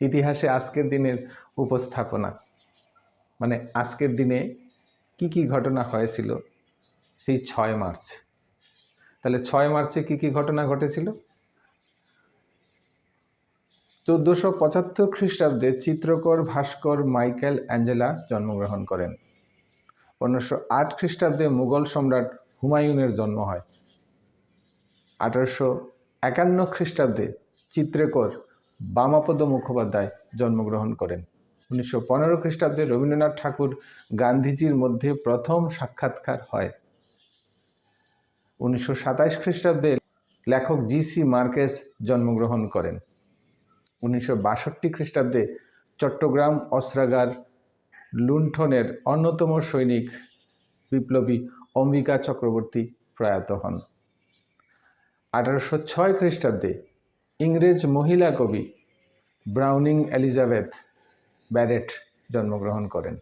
ইতিহাসে আজকের দিনের উপস্থাপনা। মানে আজকের দিনে কি কি ঘটনা হয়েছিল সেই ছয় মার্চ। তাহলে ছয় মার্চে কি কি ঘটনা ঘটেছিল? চোদ্দোশো পঁচাত্তর খ্রিস্টাব্দে চিত্রকর ভাস্কর মাইকেল অ্যাঞ্জেলা জন্মগ্রহণ করেন। পনেরোশো আট খ্রিস্টাব্দে মুঘল সম্রাট হুমায়ুনের জন্ম হয়। আঠারোশো একান্ন খ্রিস্টাব্দে চিত্রকর বামাপদ মুখোপাধ্যায় জন্মগ্রহণ করেন। উনিশশো পনেরো খ্রিস্টাব্দে রবীন্দ্রনাথ ঠাকুর গান্ধীজির মধ্যে প্রথম সাক্ষাৎকার হয়। উনিশশো সাতাইশ খ্রিস্টাব্দে লেখক জি সি মার্কেস জন্মগ্রহণ করেন। উনিশশো বাষট্টি খ্রিস্টাব্দে চট্টগ্রাম অস্ত্রাগার লুণ্ঠনের অন্যতম সৈনিক বিপ্লবী অম্বিকা চক্রবর্তী প্রয়াত হন। আঠারোশো ছয় খ্রিস্টাব্দে ইংরেজ মহিলা কবি ব্রাউনিং এলিজাবেথ ব্যারেট জন্মগ্রহণ করেন।